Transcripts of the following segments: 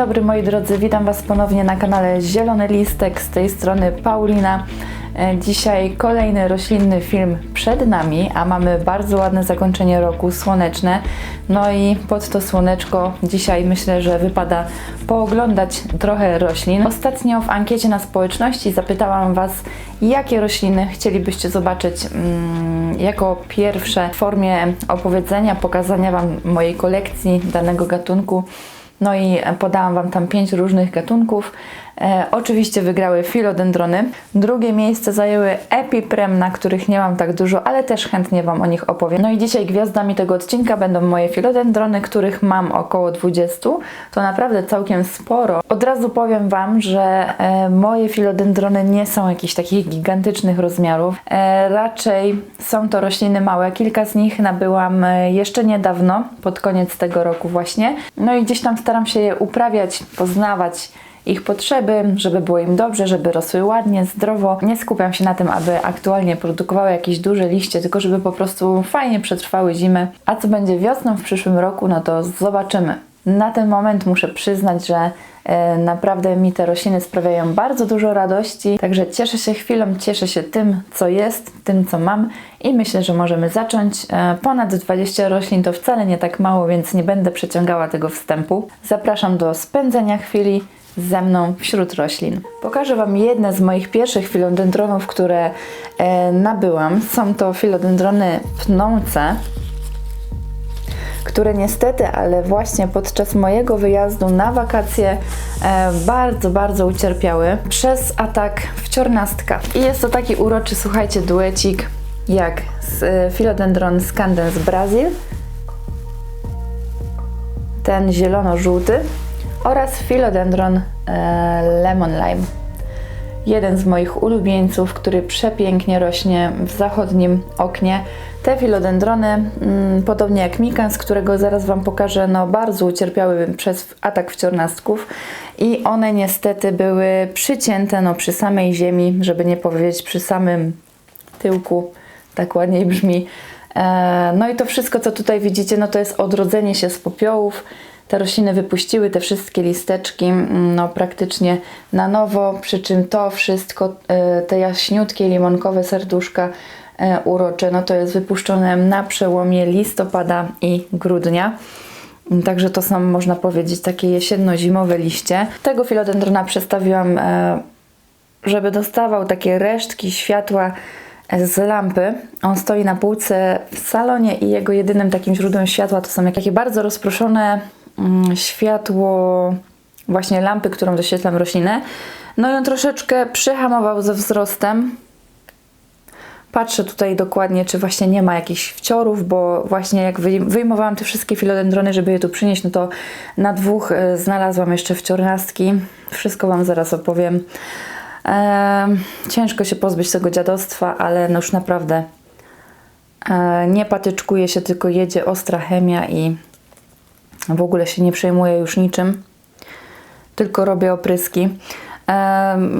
dobry moi drodzy, witam Was ponownie na kanale Zielony Listek, z tej strony Paulina. E, Dzisiaj kolejny roślinny film przed nami, a mamy bardzo ładne zakończenie roku, słoneczne. No i pod to słoneczko dzisiaj myślę, że wypada pooglądać trochę roślin. Ostatnio w ankiecie na społeczności zapytałam Was, jakie rośliny chcielibyście zobaczyć mm, jako pierwsze w formie opowiedzenia, pokazania Wam mojej kolekcji danego gatunku. No i podałam Wam tam pięć różnych gatunków. E, oczywiście wygrały filodendrony. Drugie miejsce zajęły epiprem, na których nie mam tak dużo, ale też chętnie Wam o nich opowiem. No i dzisiaj gwiazdami tego odcinka będą moje filodendrony, których mam około 20. To naprawdę całkiem sporo. Od razu powiem Wam, że e, moje filodendrony nie są jakichś takich gigantycznych rozmiarów. E, raczej są to rośliny małe. Kilka z nich nabyłam e, jeszcze niedawno, pod koniec tego roku właśnie. No i gdzieś tam staram się je uprawiać, poznawać ich potrzeby, żeby było im dobrze, żeby rosły ładnie, zdrowo. Nie skupiam się na tym, aby aktualnie produkowały jakieś duże liście, tylko żeby po prostu fajnie przetrwały zimę. A co będzie wiosną w przyszłym roku, no to zobaczymy. Na ten moment muszę przyznać, że e, naprawdę mi te rośliny sprawiają bardzo dużo radości, także cieszę się chwilą, cieszę się tym, co jest, tym, co mam i myślę, że możemy zacząć. E, ponad 20 roślin to wcale nie tak mało, więc nie będę przeciągała tego wstępu. Zapraszam do spędzenia chwili ze mną wśród roślin. Pokażę Wam jedne z moich pierwszych filodendronów, które e, nabyłam. Są to filodendrony pnące, które niestety, ale właśnie podczas mojego wyjazdu na wakacje e, bardzo, bardzo ucierpiały przez atak wciornastka. I jest to taki uroczy, słuchajcie, duecik jak z e, Philodendron scandens brazil, ten zielono-żółty oraz Philodendron e, lemon lime. Jeden z moich ulubieńców, który przepięknie rośnie w zachodnim oknie. Te filodendrony, mm, podobnie jak mikans, którego zaraz Wam pokażę, no bardzo ucierpiały przez atak wciornastków i one niestety były przycięte no, przy samej ziemi, żeby nie powiedzieć przy samym tyłku, tak ładniej brzmi. E, no i to wszystko, co tutaj widzicie, no to jest odrodzenie się z popiołów. Te rośliny wypuściły te wszystkie listeczki mm, no, praktycznie na nowo, przy czym to wszystko, e, te jaśniutkie limonkowe serduszka e, urocze, no to jest wypuszczone na przełomie listopada i grudnia. Także to są, można powiedzieć, takie jesienno-zimowe liście. Tego filodendrona przestawiłam, e, żeby dostawał takie resztki światła z lampy. On stoi na półce w salonie i jego jedynym takim źródłem światła to są jakieś bardzo rozproszone światło właśnie lampy, którą doświetlam roślinę. No i on troszeczkę przyhamował ze wzrostem. Patrzę tutaj dokładnie, czy właśnie nie ma jakichś wciorów, bo właśnie jak wyjm- wyjmowałam te wszystkie filodendrony, żeby je tu przynieść, no to na dwóch e, znalazłam jeszcze wciornastki. Wszystko Wam zaraz opowiem. Em, ciężko się pozbyć tego dziadostwa, ale no już naprawdę e, nie patyczkuje się, tylko jedzie ostra chemia i w ogóle się nie przejmuję już niczym, tylko robię opryski.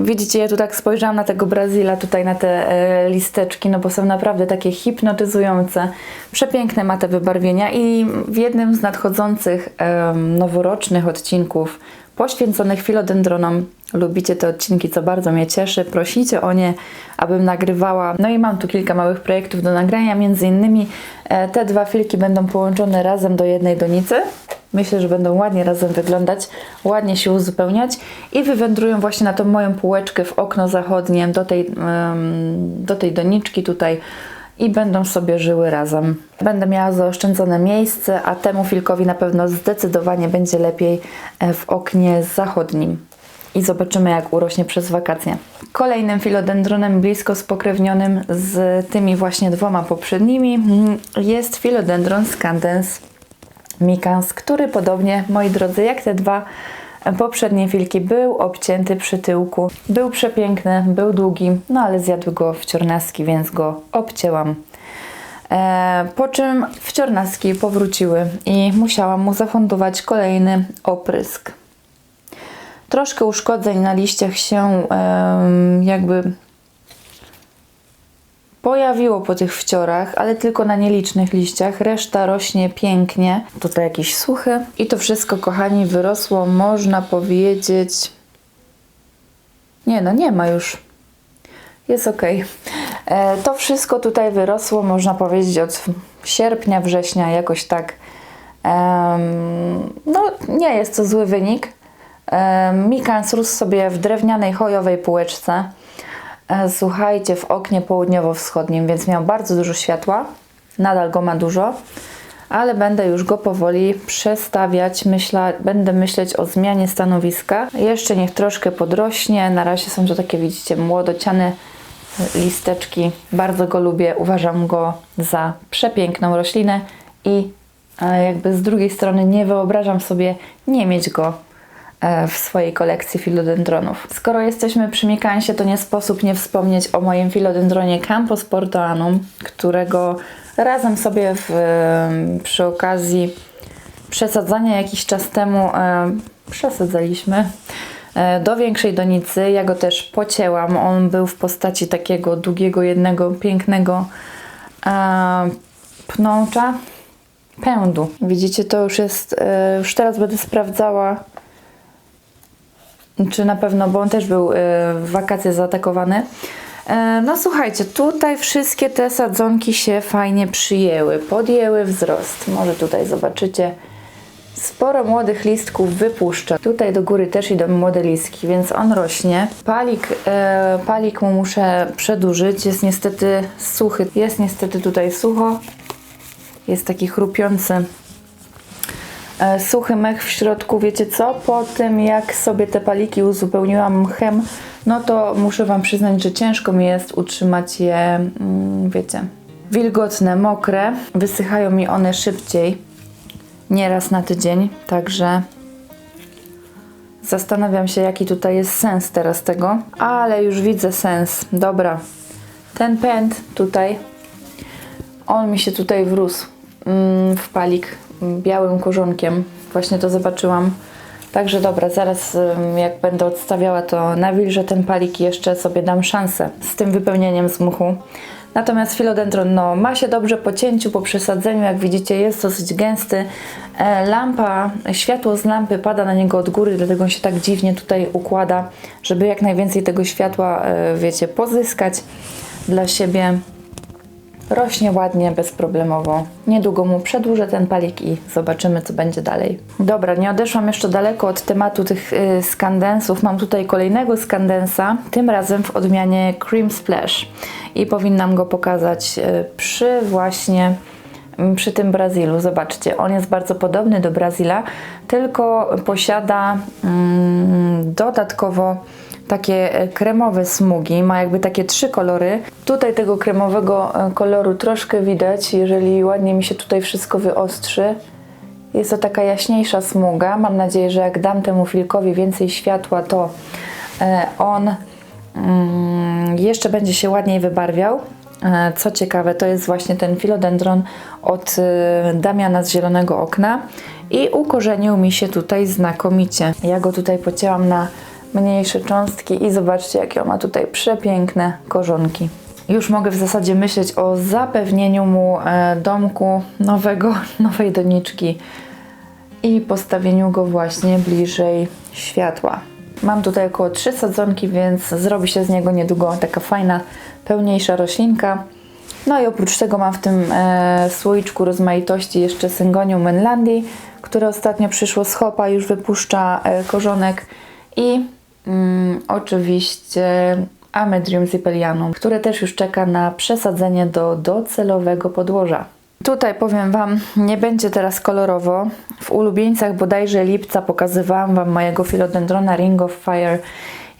Widzicie, ja tu tak spojrzałam na tego Brazila, tutaj na te e, listeczki, no bo są naprawdę takie hipnotyzujące. Przepiękne ma te wybarwienia i w jednym z nadchodzących noworocznych odcinków poświęconych filodendronom lubicie te odcinki, co bardzo mnie cieszy. Prosicie o nie, abym nagrywała. No i mam tu kilka małych projektów do nagrania. Między innymi e, te dwa filki będą połączone razem do jednej donicy. Myślę, że będą ładnie razem wyglądać, ładnie się uzupełniać i wywędrują właśnie na tą moją półeczkę w okno zachodnie do tej, do tej doniczki tutaj i będą sobie żyły razem. Będę miała zaoszczędzone miejsce, a temu filkowi na pewno zdecydowanie będzie lepiej e, w oknie zachodnim. I zobaczymy, jak urośnie przez wakacje. Kolejnym filodendronem blisko spokrewnionym z tymi właśnie dwoma poprzednimi mm, jest filodendron scandens mikans, który podobnie, moi drodzy, jak te dwa poprzednie filki, był obcięty przy tyłku. Był przepiękny, był długi, no ale zjadły go wciornaski, więc go obcięłam. E, po czym wciornaski powróciły i musiałam mu zafundować kolejny oprysk. Troszkę uszkodzeń na liściach się em, jakby pojawiło po tych wciorach, ale tylko na nielicznych liściach. Reszta rośnie pięknie. Tutaj jakiś suchy. I to wszystko, kochani, wyrosło, można powiedzieć. Nie, no nie ma już. Jest ok. To wszystko tutaj wyrosło, można powiedzieć, od sierpnia, września, jakoś tak. No, nie jest to zły wynik. Mikans rósł sobie w drewnianej chojowej półeczce. E, Słuchajcie, w oknie południowo-wschodnim, więc miał bardzo dużo światła. Nadal go ma dużo, ale będę już go powoli przestawiać. Myśla, będę myśleć o zmianie stanowiska. Jeszcze niech troszkę podrośnie. Na razie są to takie, widzicie, młodociane listeczki. Bardzo go lubię. Uważam go za przepiękną roślinę i e, jakby z drugiej strony nie wyobrażam sobie nie mieć go w swojej kolekcji filodendronów. Skoro jesteśmy przy Mikansie, to nie sposób nie wspomnieć o moim filodendronie Campos Portoanum, którego razem sobie w, e, przy okazji przesadzania jakiś czas temu e, przesadzaliśmy e, do większej donicy. Ja go też pocięłam. On był w postaci takiego długiego, jednego pięknego e, pnącza pędu. Widzicie, to już jest, e, już teraz będę sprawdzała, czy na pewno, bo on też był e, w wakacje zaatakowany. E, No słuchajcie, tutaj wszystkie te sadzonki się fajnie przyjęły, podjęły wzrost. Może tutaj zobaczycie, sporo młodych listków wypuszcza. Tutaj do góry też idą młode listki, więc on rośnie. Palik, e, palik mu muszę przedłużyć, jest niestety suchy. Jest niestety tutaj sucho. Jest taki chrupiący suchy mech w środku. Wiecie co? Po tym jak sobie te paliki uzupełniłam mchem, no to muszę Wam przyznać, że ciężko mi jest utrzymać je, mm, wiecie, wilgotne, mokre. Wysychają mi one szybciej, nieraz na tydzień, także zastanawiam się, jaki tutaj jest sens teraz tego, ale już widzę sens. Dobra, ten pęd tutaj, on mi się tutaj wrósł mm, w palik białym korzonkiem. Właśnie to zobaczyłam. Także dobra, zaraz jak będę odstawiała to nawilżę ten palik i jeszcze sobie dam szansę z tym wypełnieniem z muchu. Natomiast filodendron no, ma się dobrze po cięciu, po przesadzeniu, jak widzicie jest dosyć gęsty. E, lampa, światło z lampy pada na niego od góry, dlatego on się tak dziwnie tutaj układa, żeby jak najwięcej tego światła, e, wiecie, pozyskać dla siebie. Rośnie ładnie, bezproblemowo. Niedługo mu przedłużę ten palik i zobaczymy, co będzie dalej. Dobra, nie odeszłam jeszcze daleko od tematu tych y, skandensów. Mam tutaj kolejnego skandensa, tym razem w odmianie Cream Splash. I powinnam go pokazać y, przy właśnie mm, przy tym Brazilu. Zobaczcie, on jest bardzo podobny do Brazila, tylko posiada mm, dodatkowo takie e, kremowe smugi, ma jakby takie trzy kolory. Tutaj tego kremowego e, koloru troszkę widać, jeżeli ładnie mi się tutaj wszystko wyostrzy. Jest to taka jaśniejsza smuga. Mam nadzieję, że jak dam temu filkowi więcej światła, to e, on mm, jeszcze będzie się ładniej wybarwiał. Co ciekawe, to jest właśnie ten filodendron od Damiana z Zielonego Okna i ukorzenił mi się tutaj znakomicie. Ja go tutaj pocięłam na mniejsze cząstki i zobaczcie, jakie on ma tutaj przepiękne korzonki. Już mogę w zasadzie myśleć o zapewnieniu mu e, domku nowego, nowej doniczki i postawieniu go właśnie bliżej światła. Mam tutaj około 3 sadzonki, więc zrobi się z niego niedługo taka fajna, pełniejsza roślinka. No i oprócz tego mam w tym e, słoiczku rozmaitości jeszcze Syngonium Menlandi, które ostatnio przyszło z hopa, już wypuszcza e, korzonek i mm, oczywiście Amedrium zipelianum, które też już czeka na przesadzenie do docelowego podłoża. Tutaj powiem Wam, nie będzie teraz kolorowo. W ulubieńcach bodajże lipca pokazywałam Wam mojego filodendrona Ring of Fire,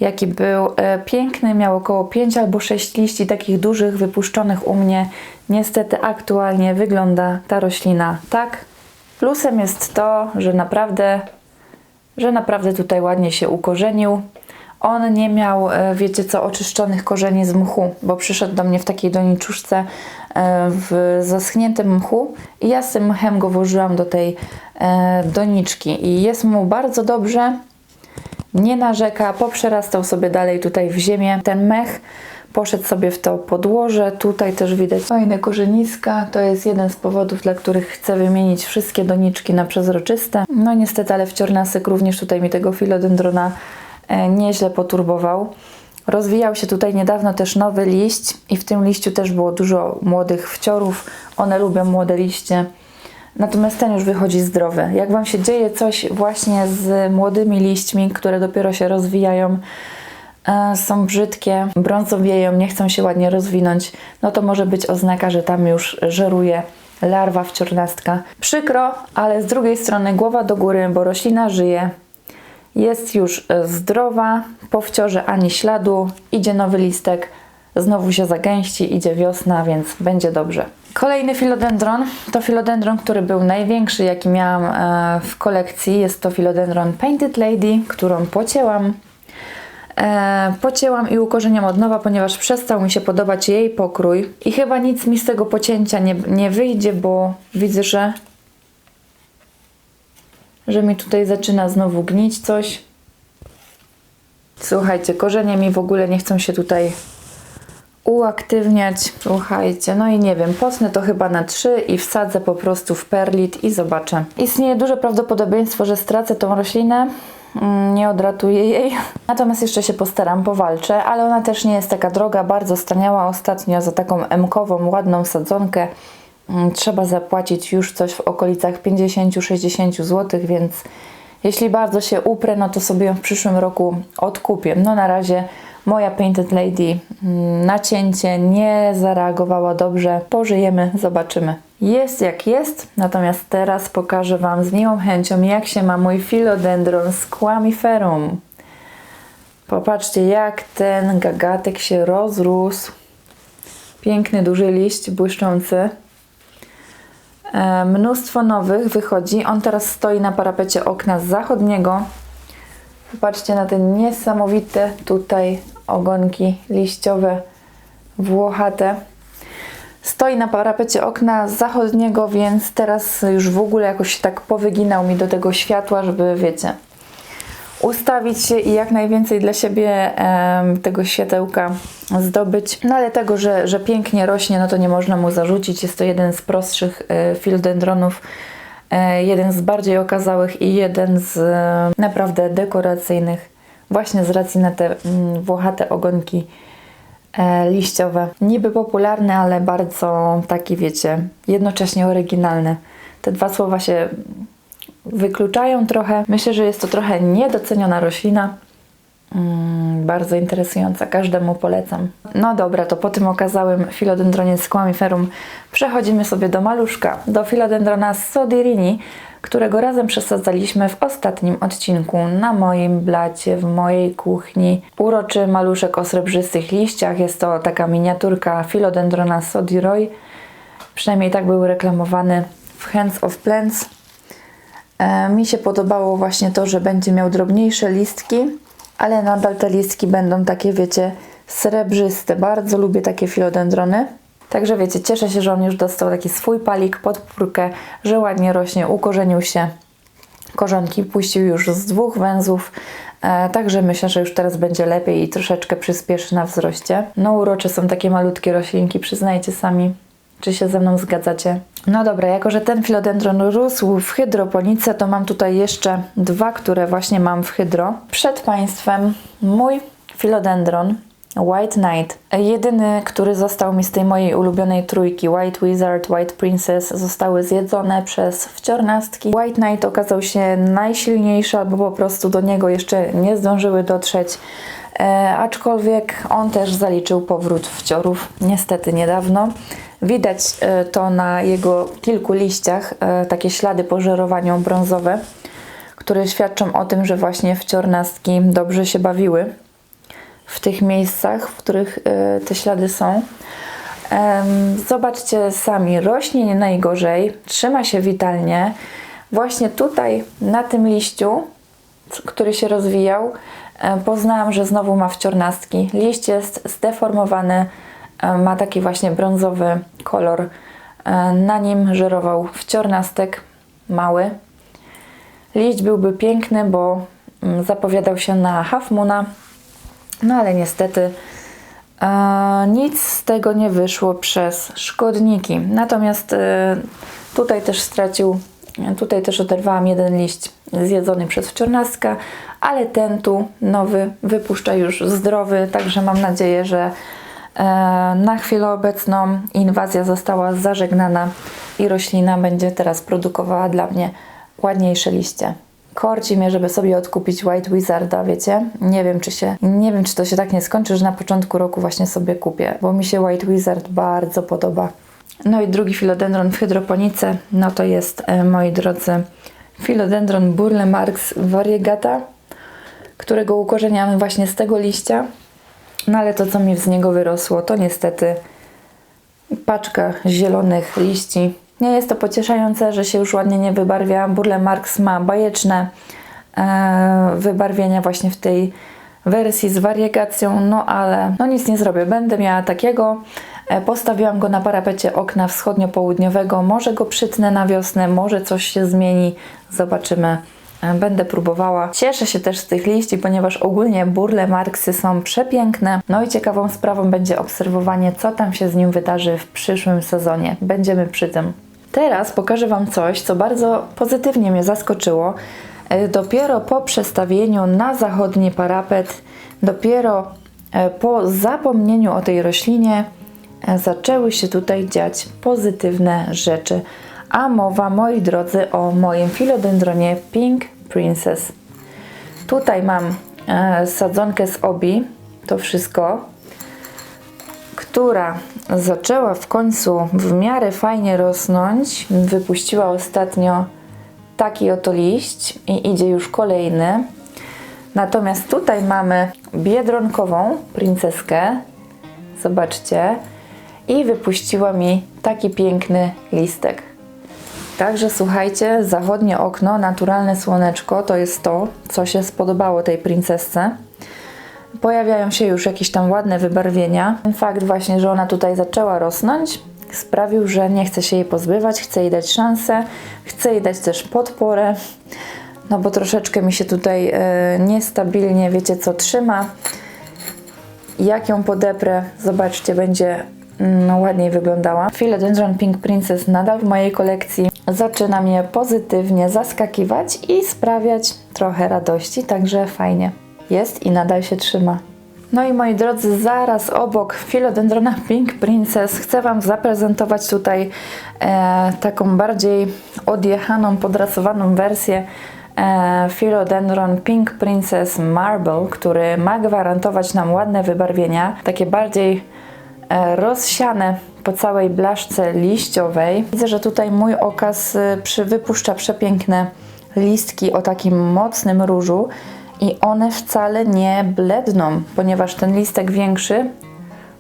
jaki był e, piękny, miał około 5 albo 6 liści takich dużych, wypuszczonych u mnie. Niestety aktualnie wygląda ta roślina tak. Plusem jest to, że naprawdę, że naprawdę tutaj ładnie się ukorzenił. On nie miał, e, wiecie co, oczyszczonych korzeni z mchu, bo przyszedł do mnie w takiej doniczuszce e, w zaschniętym mchu i ja z tym mchem go włożyłam do tej e, doniczki i jest mu bardzo dobrze, nie narzeka, poprzerastał sobie dalej tutaj w ziemię. Ten mech poszedł sobie w to podłoże. Tutaj też widać fajne korzeniska. To jest jeden z powodów, dla których chcę wymienić wszystkie doniczki na przezroczyste. No niestety, ale wciornasek również tutaj mi tego filodendrona e, nieźle poturbował. Rozwijał się tutaj niedawno też nowy liść i w tym liściu też było dużo młodych wciorów. One lubią młode liście. Natomiast ten już wychodzi zdrowy. Jak Wam się dzieje coś właśnie z młodymi liśćmi, które dopiero się rozwijają, są brzydkie, brązowieją, nie chcą się ładnie rozwinąć, no to może być oznaka, że tam już żeruje larwa wciornastka. Przykro, ale z drugiej strony głowa do góry, bo roślina żyje, jest już e, zdrowa, po wciorze ani śladu, idzie nowy listek, znowu się zagęści, idzie wiosna, więc będzie dobrze. Kolejny filodendron to filodendron, który był największy, jaki miałam e, w kolekcji. Jest to filodendron Painted Lady, którą pocięłam. E, pocięłam i ukorzeniam od nowa, ponieważ przestał mi się podobać jej pokrój. I chyba nic mi z tego pocięcia nie, nie wyjdzie, bo widzę, że że mi tutaj zaczyna znowu gnić coś. Słuchajcie, korzenie mi w ogóle nie chcą się tutaj uaktywniać. Słuchajcie, no i nie wiem, potnę to chyba na 3 i wsadzę po prostu w perlit i zobaczę. Istnieje duże prawdopodobieństwo, że stracę tą roślinę. Mm, Nie odratuję jej. Natomiast jeszcze się postaram, powalczę, ale ona też nie jest taka droga, bardzo staniała ostatnio za taką emkową, ładną sadzonkę. Mm, Trzeba zapłacić już coś w okolicach 50-60 zł, więc jeśli bardzo się uprę, no to sobie ją w przyszłym roku odkupię. No na razie moja Painted Lady mm, na cięcie nie zareagowała dobrze. Pożyjemy, zobaczymy. Jest jak jest, natomiast teraz pokażę Wam z miłą chęcią, jak się ma mój Philodendron squamiferum. Popatrzcie, jak ten gagatek się rozrósł. Piękny, duży liść, błyszczący. E, mnóstwo nowych wychodzi. On teraz stoi na parapecie okna zachodniego. Popatrzcie na te niesamowite tutaj ogonki liściowe, włochate. Stoi na parapecie okna zachodniego, więc teraz już w ogóle jakoś tak powyginał mi do tego światła, żeby wiecie, ustawić się i jak najwięcej dla siebie em, tego światełka zdobyć. No ale tego, że, że pięknie rośnie, no to nie można mu zarzucić. Jest to jeden z prostszych e, filodendronów, e, jeden z bardziej okazałych i jeden z e, naprawdę dekoracyjnych, właśnie z racji na te mm, włochate ogonki e, liściowe. Niby popularny, ale bardzo taki, wiecie, jednocześnie oryginalny. Te dwa słowa się wykluczają trochę. Myślę, że jest to trochę niedoceniona roślina. Mm, bardzo interesująca, każdemu polecam. No dobra, to po tym okazałym Philodendronie squamiferum przechodzimy sobie do maluszka, do Philodendrona sodirini, którego razem przesadzaliśmy w ostatnim odcinku na moim blacie, w mojej kuchni. Uroczy maluszek o srebrzystych liściach, jest to taka miniaturka Philodendrona sodiroi. Przynajmniej tak był reklamowany w Hands of Plants. E, Mi się podobało właśnie to, że będzie miał drobniejsze listki, ale nadal te listki będą takie, wiecie, srebrzyste. Bardzo lubię takie filodendrony. Także wiecie, cieszę się, że on już dostał taki swój palik, podpórkę, że ładnie rośnie, ukorzenił się. Korzonki puścił już z dwóch węzłów, e, także myślę, że już teraz będzie lepiej i troszeczkę przyspieszy na wzroście. No urocze są takie malutkie roślinki, przyznajcie sami. Czy się ze mną zgadzacie? No dobra, jako że ten filodendron rósł w hydroponice, to mam tutaj jeszcze dwa, które właśnie mam w hydro. Przed Państwem mój filodendron White Knight. Jedyny, który został mi z tej mojej ulubionej trójki White Wizard, White Princess zostały zjedzone przez wciornastki. White Knight okazał się najsilniejszy, albo po prostu do niego jeszcze nie zdążyły dotrzeć. E, aczkolwiek on też zaliczył powrót wciorów, niestety niedawno. Widać e, to na jego kilku liściach, e, takie ślady po żerowaniu brązowe, które świadczą o tym, że właśnie wciornastki dobrze się bawiły w tych miejscach, w których e, te ślady są. Zobaczcie sami, rośnie nie najgorzej, trzyma się witalnie. Właśnie tutaj, na tym liściu, który się rozwijał, e, poznałam, że znowu ma wciornastki. Liść jest zdeformowany, e, ma taki właśnie brązowy kolor. Na nim żerował wciornastek mały. Liść byłby piękny, bo mm, zapowiadał się na half moona, no ale niestety E, nic z tego nie wyszło przez szkodniki. Natomiast e, tutaj też stracił, tutaj też oderwałam jeden liść zjedzony przez wczornaska, ale ten tu nowy wypuszcza już zdrowy, także mam nadzieję, że e, na chwilę obecną inwazja została zażegnana i roślina będzie teraz produkowała dla mnie ładniejsze liście. Korci mnie, żeby sobie odkupić White Wizarda, wiecie? Nie wiem, czy się, nie wiem, czy to się tak nie skończy, że na początku roku właśnie sobie kupię, bo mi się White Wizard bardzo podoba. No i drugi filodendron w hydroponice, no to jest, e, moi drodzy, filodendron Burle Marx variegata, którego ukorzeniamy właśnie z tego liścia. No ale to, co mi z niego wyrosło, to niestety paczka zielonych liści. Nie jest to pocieszające, że się już ładnie nie wybarwia. Burle Marx ma bajeczne e, wybarwienia właśnie w tej wersji z wariegacją, no ale no nic nie zrobię. Będę miała takiego. E, Postawiłam go na parapecie okna wschodnio-południowego. Może go przytnę na wiosnę, może coś się zmieni. Zobaczymy. E, Będę próbowała. Cieszę się też z tych liści, ponieważ ogólnie burle Marksy są przepiękne. No i ciekawą sprawą będzie obserwowanie, co tam się z nim wydarzy w przyszłym sezonie. Będziemy przy tym. Teraz pokażę Wam coś, co bardzo pozytywnie mnie zaskoczyło. E, Dopiero po przestawieniu na zachodni parapet, dopiero e, po zapomnieniu o tej roślinie, e, zaczęły się tutaj dziać pozytywne rzeczy. A mowa, moi drodzy, o moim filodendronie Pink Princess. Tutaj mam sadzonkę z obi, to wszystko, która zaczęła w końcu w miarę fajnie rosnąć. Wypuściła ostatnio taki oto liść i idzie już kolejny. Natomiast tutaj mamy biedronkową princeskę. Zobaczcie. I wypuściła mi taki piękny listek. Także słuchajcie, zachodnie okno, naturalne słoneczko to jest to, co się spodobało tej princesce. Pojawiają się już jakieś tam ładne wybarwienia. Ten fakt właśnie, że ona tutaj zaczęła rosnąć, sprawił, że nie chcę się jej pozbywać, chcę jej dać szansę, chcę jej dać też podporę, no bo troszeczkę mi się tutaj e, niestabilnie, wiecie co, trzyma. Jak ją podeprę, zobaczcie, będzie no, ładniej wyglądała. Philodendron Pink Princess nadal w mojej kolekcji zaczyna mnie pozytywnie zaskakiwać i sprawiać trochę radości, także fajnie jest i nadal się trzyma. No i moi drodzy, zaraz obok Philodendrona Pink Princess chcę Wam zaprezentować tutaj e, taką bardziej odjechaną, podrasowaną wersję e, Philodendron Pink Princess Marble, który ma gwarantować nam ładne wybarwienia, takie bardziej e, rozsiane po całej blaszce liściowej. Widzę, że tutaj mój okaz e, przy, wypuszcza przepiękne listki o takim mocnym różu i one wcale nie bledną, ponieważ ten listek większy,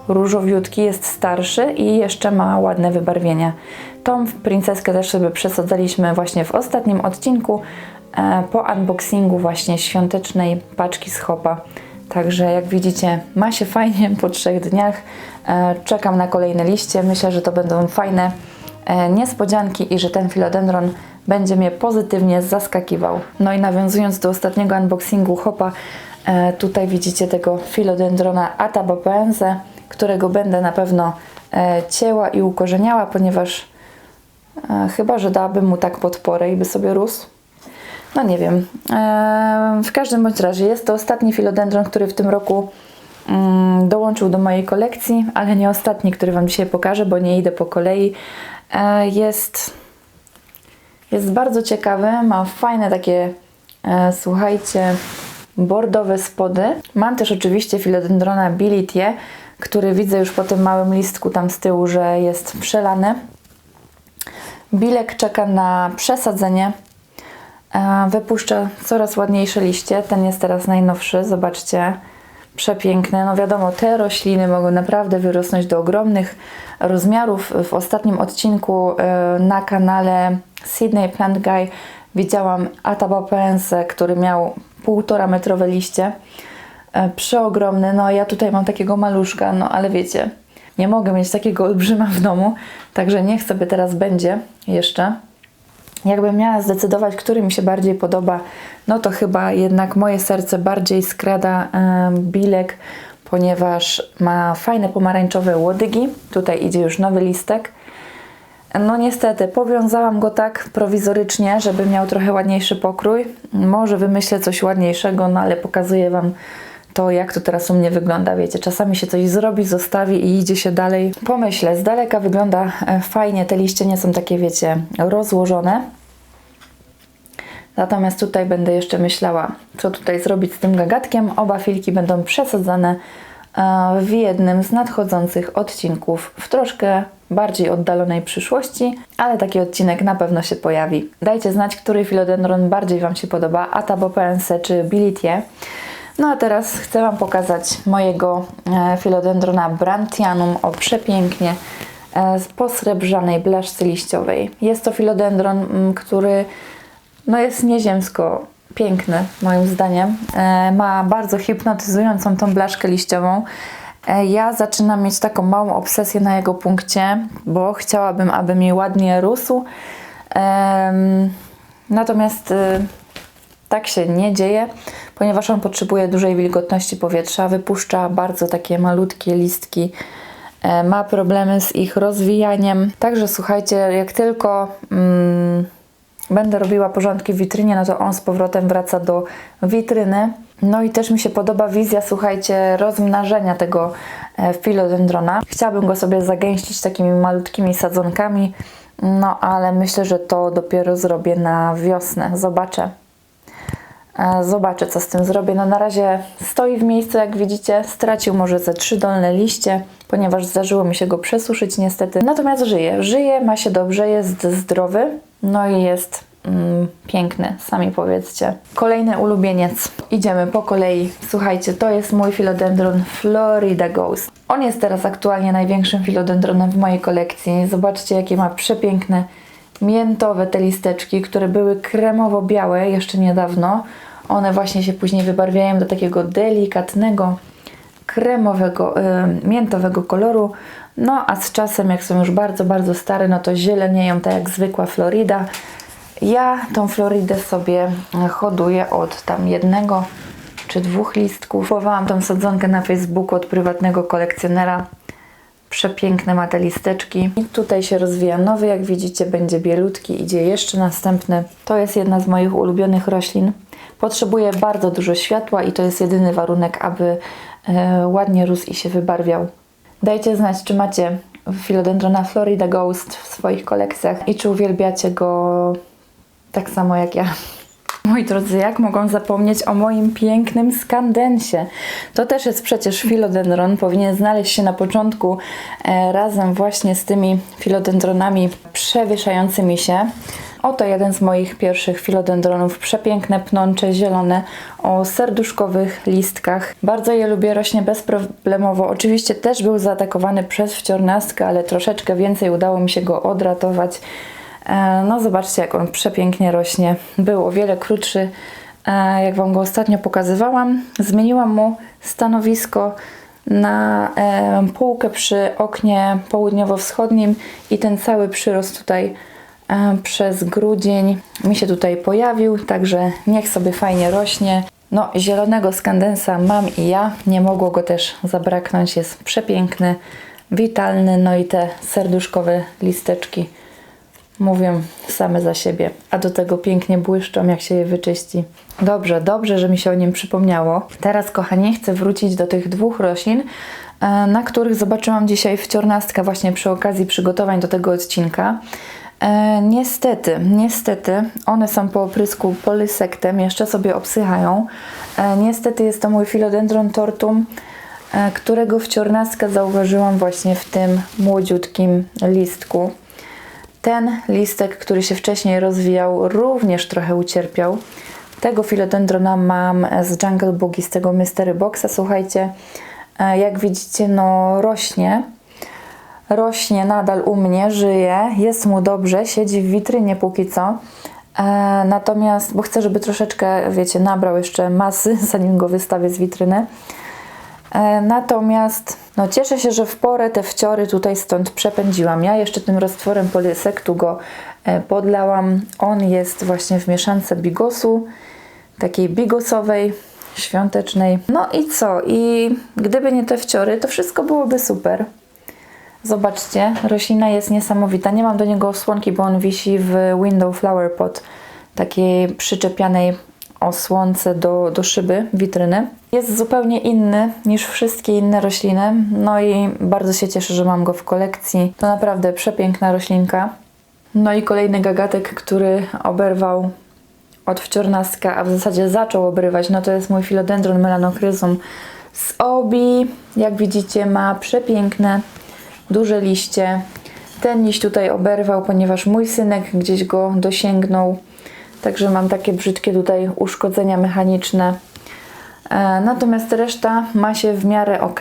różowiutki, jest starszy i jeszcze ma ładne wybarwienia. Tą princeskę też sobie przesadzaliśmy właśnie w ostatnim odcinku e, po unboxingu właśnie świątecznej paczki z Hopa. Także jak widzicie, ma się fajnie po trzech dniach. E, czekam na kolejne liście. Myślę, że to będą fajne niespodzianki i że ten filodendron będzie mnie pozytywnie zaskakiwał. No i nawiązując do ostatniego unboxingu Hopa, e, tutaj widzicie tego filodendrona Atabapense, którego będę na pewno e, cięła i ukorzeniała, ponieważ e, chyba, że dałabym mu tak podporę i by sobie rósł. No nie wiem. E, w każdym bądź razie jest to ostatni filodendron, który w tym roku mm, dołączył do mojej kolekcji, ale nie ostatni, który Wam dzisiaj pokażę, bo nie idę po kolei. E, jest jest bardzo ciekawy, ma fajne takie, e, słuchajcie, bordowe spody. Mam też oczywiście filodendrona bilitie, który widzę już po tym małym listku tam z tyłu, że jest przelany. Bilek czeka na przesadzenie. E, wypuszcza coraz ładniejsze liście. Ten jest teraz najnowszy, zobaczcie. Przepiękne. No wiadomo, te rośliny mogą naprawdę wyrosnąć do ogromnych rozmiarów. W ostatnim odcinku e, na kanale Sydney Plant Guy widziałam Atabapense, który miał półtora metrowe liście. E, Przeogromny. No ja tutaj mam takiego maluszka, no ale wiecie, nie mogę mieć takiego olbrzyma w domu, także niech sobie teraz będzie jeszcze. Jakbym miała zdecydować, który mi się bardziej podoba, no to chyba jednak moje serce bardziej skrada bilek ponieważ ma fajne pomarańczowe łodygi. Tutaj idzie już nowy listek. No niestety, powiązałam go tak prowizorycznie, żeby miał trochę ładniejszy pokrój. Może wymyślę coś ładniejszego, no ale pokazuję Wam to, jak to teraz u mnie wygląda. Wiecie, czasami się coś zrobi, zostawi i idzie się dalej. Pomyślę, z daleka wygląda e, fajnie, te liście nie są takie, wiecie, rozłożone. Natomiast tutaj będę jeszcze myślała, co tutaj zrobić z tym gagatkiem. Oba filki będą przesadzane e, w jednym z nadchodzących odcinków w troszkę bardziej oddalonej przyszłości, ale taki odcinek na pewno się pojawi. Dajcie znać, który filodendron bardziej Wam się podoba, Atabo pense czy Bilitie. No a teraz chcę Wam pokazać mojego e, filodendrona Brantianum o przepięknie e, posrebrzanej blaszce liściowej. Jest to filodendron, który no jest nieziemsko piękny, moim zdaniem. E, ma bardzo hipnotyzującą tą blaszkę liściową. Ja zaczynam mieć taką małą obsesję na jego punkcie, bo chciałabym, aby mi ładnie rósł. Natomiast y, tak się nie dzieje, ponieważ on potrzebuje dużej wilgotności powietrza, wypuszcza bardzo takie malutkie listki, e, ma problemy z ich rozwijaniem. Także słuchajcie, jak tylko mm, będę robiła porządki w witrynie, no to on z powrotem wraca do witryny. No i też mi się podoba wizja, słuchajcie, rozmnażenia tego e, filodendrona. Chciałabym go sobie zagęścić takimi malutkimi sadzonkami, no ale myślę, że to dopiero zrobię na wiosnę. Zobaczę. E, Zobaczę, co z tym zrobię. No na razie stoi w miejscu, jak widzicie. Stracił może ze trzy dolne liście, ponieważ zdarzyło mi się go przesuszyć niestety. Natomiast żyje. Żyje, ma się dobrze, jest zdrowy. No i jest mm, piękny, sami powiedzcie. Kolejny ulubieniec. Idziemy po kolei. Słuchajcie, to jest mój filodendron Florida Ghost. On jest teraz aktualnie największym filodendronem w mojej kolekcji. Zobaczcie, jakie ma przepiękne miętowe te listeczki, które były kremowo-białe jeszcze niedawno. One właśnie się później wybarwiają do takiego delikatnego, kremowego, y, miętowego koloru. No a z czasem, jak są już bardzo, bardzo stare, no to zielenieją tak jak zwykła Florida. Ja tą Floridę sobie hoduję od tam jednego czy dwóch listków. Kupowałam tą sadzonkę na Facebooku od prywatnego kolekcjonera. Przepiękne ma te listeczki. I tutaj się rozwija nowy, jak widzicie, będzie bielutki, idzie jeszcze następny. To jest jedna z moich ulubionych roślin. Potrzebuje bardzo dużo światła i to jest jedyny warunek, aby e, ładnie rósł i się wybarwiał. Dajcie znać, czy macie Philodendrona Florida Ghost w swoich kolekcjach i czy uwielbiacie go tak samo jak ja. Moi drodzy, jak mogą zapomnieć o moim pięknym skandensie? To też jest przecież filodendron, powinien znaleźć się na początku e, razem właśnie z tymi filodendronami przewieszającymi się. Oto jeden z moich pierwszych filodendronów, przepiękne, pnącze, zielone, o serduszkowych listkach. Bardzo je lubię, rośnie bezproblemowo. Oczywiście też był zaatakowany przez wciornastkę, ale troszeczkę więcej udało mi się go odratować. E, No zobaczcie, jak on przepięknie rośnie. Był o wiele krótszy, e, jak Wam go ostatnio pokazywałam. Zmieniłam mu stanowisko na e, półkę przy oknie południowo-wschodnim i ten cały przyrost tutaj przez grudzień mi się tutaj pojawił, także niech sobie fajnie rośnie. No, zielonego skandensa mam i ja, nie mogło go też zabraknąć, jest przepiękny, witalny, no i te serduszkowe listeczki mówią same za siebie, a do tego pięknie błyszczą, jak się je wyczyści. Dobrze, dobrze, że mi się o nim przypomniało. Teraz, kochani, chcę wrócić do tych dwóch roślin, e, na których zobaczyłam dzisiaj wciornastkę właśnie przy okazji przygotowań do tego odcinka. E, niestety, niestety, one są po oprysku polysektem, jeszcze sobie obsychają. E, niestety jest to mój philodendron tortum, e, którego wciornastkę zauważyłam właśnie w tym młodziutkim listku. Ten listek, który się wcześniej rozwijał, również trochę ucierpiał. Tego filodendrona mam z Jungle Boogie, z tego Mystery Boxa. Słuchajcie, e, jak widzicie, no rośnie. Rośnie nadal u mnie, żyje, jest mu dobrze, siedzi w witrynie póki co. E, natomiast, bo chcę, żeby troszeczkę, wiecie, nabrał jeszcze masy, zanim go wystawię z witryny. E, Natomiast no, cieszę się, że w porę te wciory tutaj stąd przepędziłam. Ja jeszcze tym roztworem polysektu go e, podlałam. On jest właśnie w mieszance bigosu, takiej bigosowej, świątecznej. No i co? I gdyby nie te wciory, to wszystko byłoby super. Zobaczcie, roślina jest niesamowita. Nie mam do niego osłonki, bo on wisi w window flower pot, takiej przyczepianej osłonce do, do szyby witryny. Jest zupełnie inny niż wszystkie inne rośliny. No i bardzo się cieszę, że mam go w kolekcji. To naprawdę przepiękna roślinka. No i kolejny gagatek, który oberwał od wciornaska, a w zasadzie zaczął obrywać, no to jest mój philodendron melanochrysum z obi. Jak widzicie ma przepiękne, duże liście. Ten liść tutaj oberwał, ponieważ mój synek gdzieś go dosięgnął. Także mam takie brzydkie tutaj uszkodzenia mechaniczne. E, natomiast reszta ma się w miarę ok.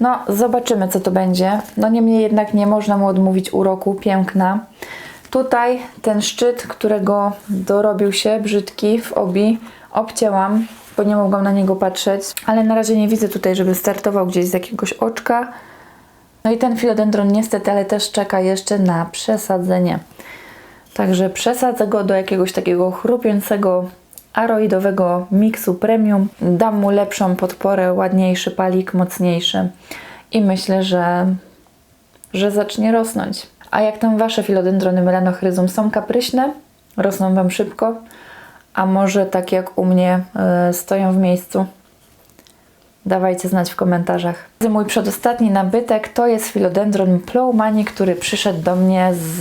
No, zobaczymy co to będzie. No niemniej jednak nie można mu odmówić uroku, piękna. Tutaj ten szczyt, którego dorobił się brzydki w obi, obcięłam, bo nie mogłam na niego patrzeć, ale na razie nie widzę tutaj, żeby startował gdzieś z jakiegoś oczka. No i ten filodendron niestety, ale też czeka jeszcze na przesadzenie. Także przesadzę go do jakiegoś takiego chrupiącego aroidowego miksu premium. Dam mu lepszą podporę, ładniejszy palik, mocniejszy i myślę, że, że zacznie rosnąć. A jak tam Wasze filodendrony melanochrysum są kapryśne? Rosną Wam szybko? A może tak jak u mnie y, stoją w miejscu? Dawajcie znać w komentarzach. Mój przedostatni nabytek to jest Philodendron Plowmani, który przyszedł do mnie z,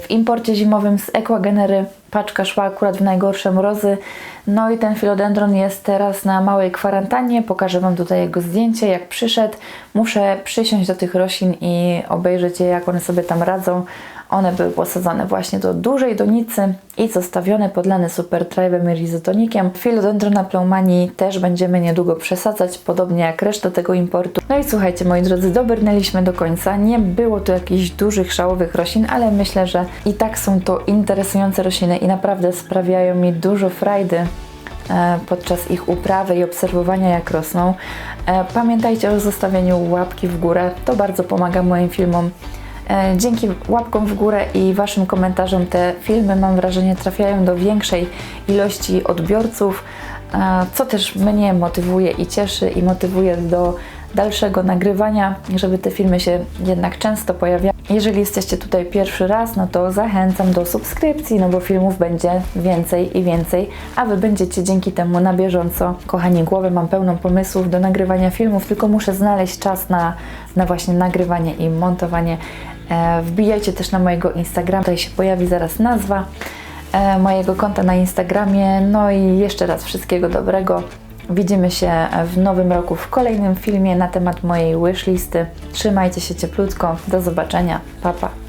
w imporcie zimowym z Equagenery. Paczka szła akurat w najgorsze mrozy. No i ten Philodendron jest teraz na małej kwarantannie. Pokażę Wam tutaj jego zdjęcie, jak przyszedł. Muszę przysiąść do tych roślin i obejrzeć je, jak one sobie tam radzą. One były posadzone właśnie do dużej donicy i zostawione, podlane super tribem i rizotonikiem. Philodendrona Plowmani też będziemy niedługo przesadzać, podobnie jak resztę tego importu. No i słuchajcie, moi drodzy, dobrnęliśmy do końca. Nie było tu jakichś dużych, szałowych roślin, ale myślę, że i tak są to interesujące rośliny i naprawdę sprawiają mi dużo frajdy e, podczas ich uprawy i obserwowania jak rosną. E, Pamiętajcie o zostawieniu łapki w górę, to bardzo pomaga moim filmom. E, Dzięki łapkom w górę i Waszym komentarzom te filmy, mam wrażenie, trafiają do większej ilości odbiorców, e, co też mnie motywuje i cieszy i motywuje do dalszego nagrywania, żeby te filmy się jednak często pojawiały. Jeżeli jesteście tutaj pierwszy raz, no to zachęcam do subskrypcji, no bo filmów będzie więcej i więcej, a Wy będziecie dzięki temu na bieżąco. Kochani, głowę mam pełną pomysłów do nagrywania filmów, tylko muszę znaleźć czas na, na właśnie nagrywanie i montowanie. E, wbijajcie też na mojego Instagrama, tutaj się pojawi zaraz nazwa e, mojego konta na Instagramie. No i jeszcze raz wszystkiego dobrego. Widzimy się w nowym roku w kolejnym filmie na temat mojej wishlisty. Trzymajcie się cieplutko. Do zobaczenia. Pa, pa.